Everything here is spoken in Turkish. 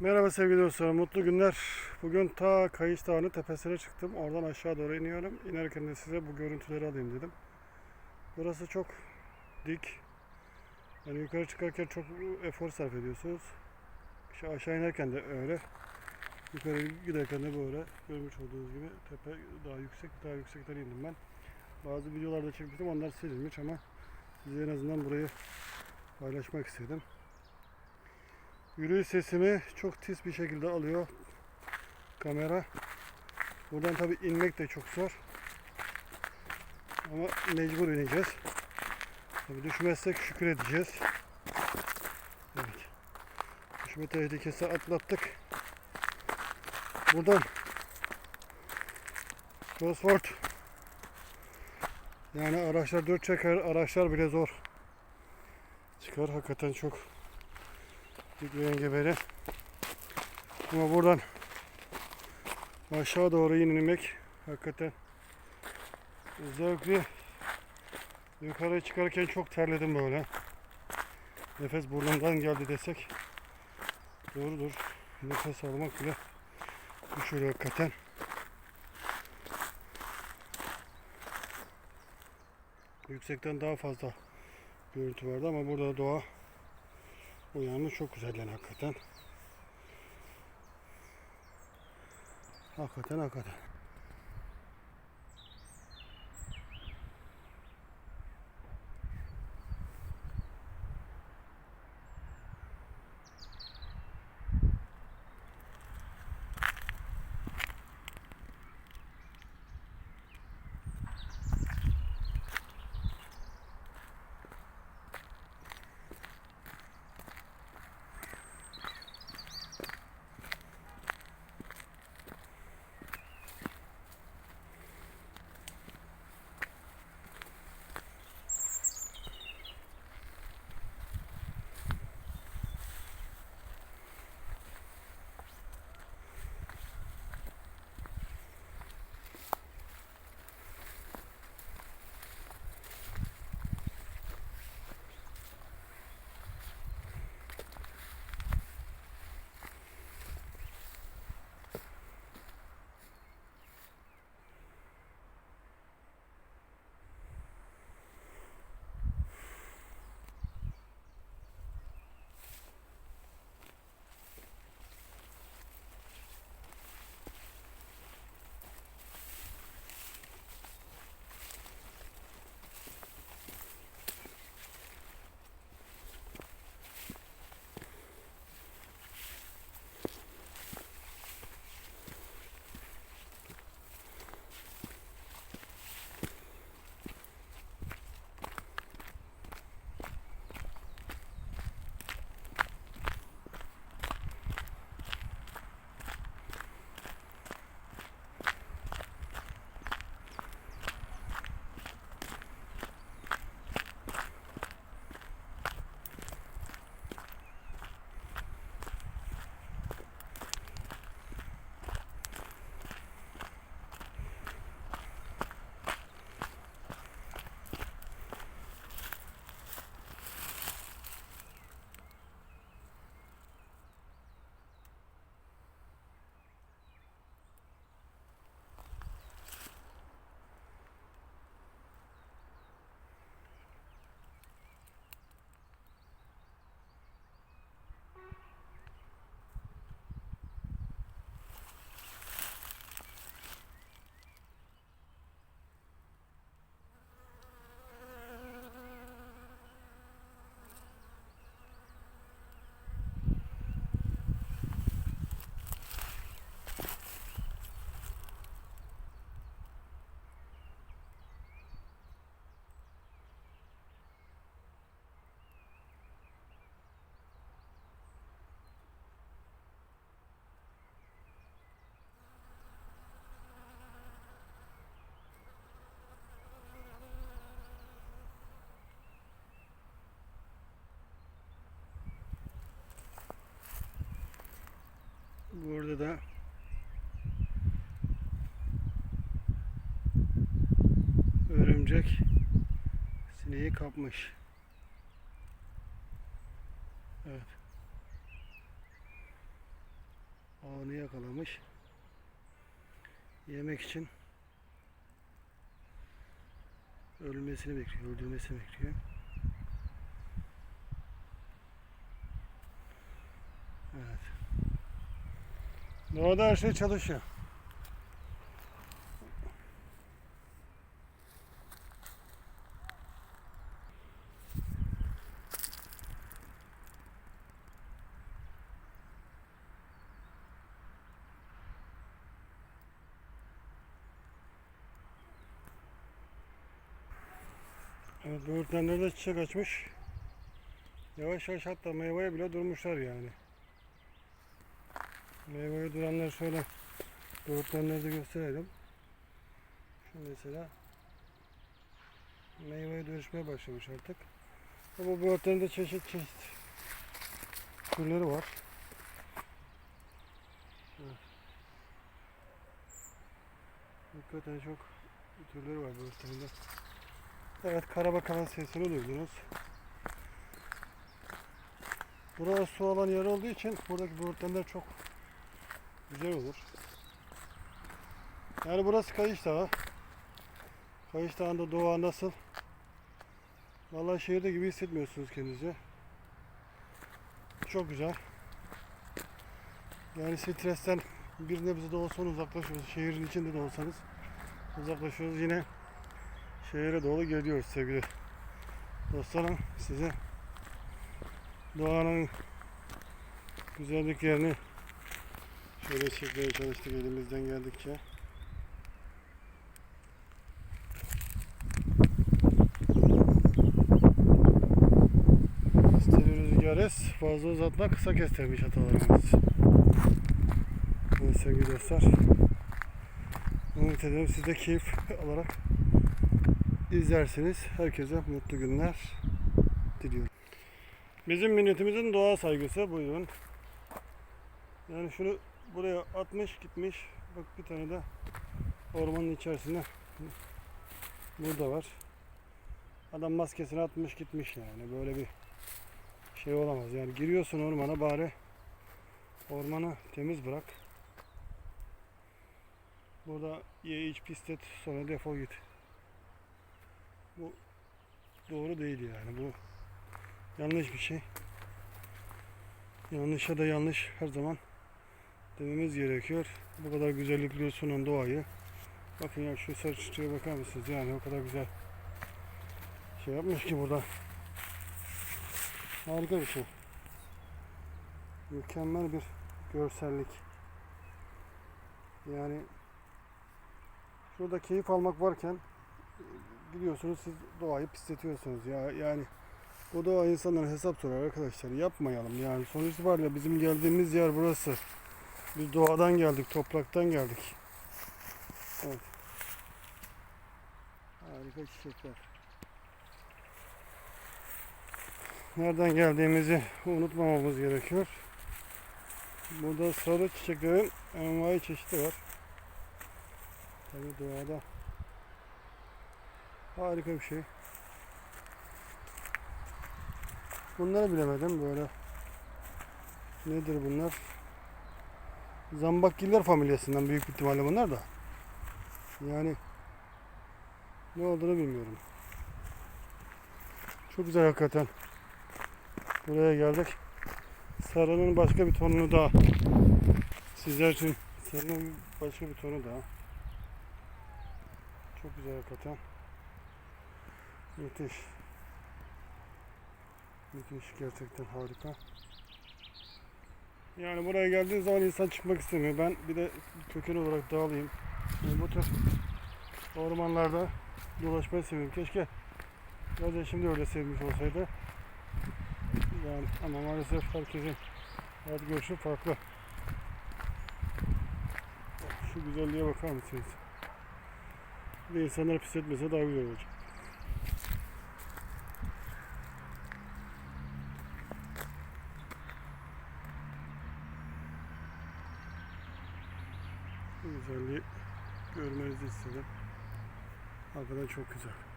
Merhaba sevgili dostlarım, mutlu günler. Bugün ta Kayış Dağı'nın tepesine çıktım. Oradan aşağı doğru iniyorum. İnerken de size bu görüntüleri alayım dedim. Burası çok dik. Yani yukarı çıkarken çok efor sarf ediyorsunuz. İşte aşağı inerken de öyle. Yukarı giderken de böyle görmüş olduğunuz gibi tepe daha yüksek, daha yüksekten indim ben. Bazı videolarda çekmiştim, onlar silinmiş ama size en azından burayı paylaşmak istedim. Yürüyüş sesimi çok tiz bir şekilde alıyor kamera. Buradan tabi inmek de çok zor. Ama mecbur ineceğiz. Tabi düşmezsek şükür edeceğiz. Evet. Düşme tehlikesi atlattık. Buradan Crossford yani araçlar dört çeker araçlar bile zor çıkar hakikaten çok Dikli engebeli. Ama buradan aşağı doğru inmek hakikaten zevkli. Yukarı çıkarken çok terledim böyle. Nefes burnumdan geldi desek doğrudur. Nefes almak bile düşüyor hakikaten. Yüksekten daha fazla görüntü vardı ama burada doğa Uyanmış çok güzel yani hakikaten. Hakikaten hakikaten. Da örümcek sineği kapmış. Evet. Ağını yakalamış. Yemek için ölmesini bekliyor, öldürmesini bekliyor. Evet. Doğada her şey çalışıyor. Evet, böğürtlenler de çiçek açmış. Yavaş yavaş hatta meyveye bile durmuşlar yani. Meyveye duranlar şöyle böğürtlenleri de gösterelim. Şu mesela meyveye dönüşmeye başlamış artık. Ama böğürtlenin de çeşit çeşit türleri var. Evet. Hakikaten çok türleri var böğürtlerinde. Evet karabakanın sesini duydunuz. Burası su alan yer olduğu için buradaki böğürtlenler çok güzel olur. Yani burası Kayış Dağı. Kayış Dağı'nda doğa nasıl? Vallahi şehirde gibi hissetmiyorsunuz kendinizi. Çok güzel. Yani stresten bir nebze de olsa uzaklaşıyoruz. Şehrin içinde de olsanız uzaklaşıyoruz. Yine şehre doğru geliyoruz sevgili dostlarım. Size doğanın güzelliklerini çekmeye çalıştık elimizden geldikçe. İstediği rüzgarız fazla uzatma kısa kestirmiş atalarımız. Evet sevgili dostlar. Umut ederim siz de keyif alarak izlersiniz. Herkese mutlu günler diliyorum. Bizim milletimizin doğa saygısı buyurun. Yani şunu buraya atmış gitmiş. Bak bir tane de ormanın içerisinde burada var. Adam maskesini atmış gitmiş yani. Böyle bir şey olamaz. Yani giriyorsun ormana bari ormanı temiz bırak. Burada ye iç pis et sonra defol git. Bu doğru değil yani. Bu yanlış bir şey. Yanlışa da yanlış her zaman dememiz gerekiyor. Bu kadar güzellikli sunan doğayı. Bakın ya şu sarı çiçeğe bakar mısınız? Yani o kadar güzel şey yapmış ki burada. Harika bir şey. Mükemmel bir görsellik. Yani şurada keyif almak varken gidiyorsunuz siz doğayı pisletiyorsunuz ya yani bu doğa insanlara hesap sorar arkadaşlar yapmayalım yani sonuç itibariyle bizim geldiğimiz yer burası biz doğadan geldik topraktan geldik evet harika çiçekler nereden geldiğimizi unutmamamız gerekiyor burada sarı çiçeklerin envai çeşidi var tabi doğada Harika bir şey. Bunları bilemedim böyle. Nedir bunlar? Zambakgiller familyasından büyük ihtimalle bunlar da. Yani ne olduğunu bilmiyorum. Çok güzel hakikaten. Buraya geldik. Sarının başka bir tonunu daha sizler için sarının başka bir tonu daha. Çok güzel hakikaten. Müthiş. Müthiş gerçekten harika. Yani buraya geldiği zaman insan çıkmak istemiyor. Ben bir de köken olarak dağılayım. Yani bu tür ormanlarda dolaşmayı seviyorum. Keşke biraz şimdi öyle sevmiş olsaydı. Yani ama maalesef herkesin hayat görüşü farklı. Şu güzelliğe bakar mısınız? De insanlar pis etmese daha güzel olacak. Bu güzelliği görmenizi istedim. Hakikaten çok güzel.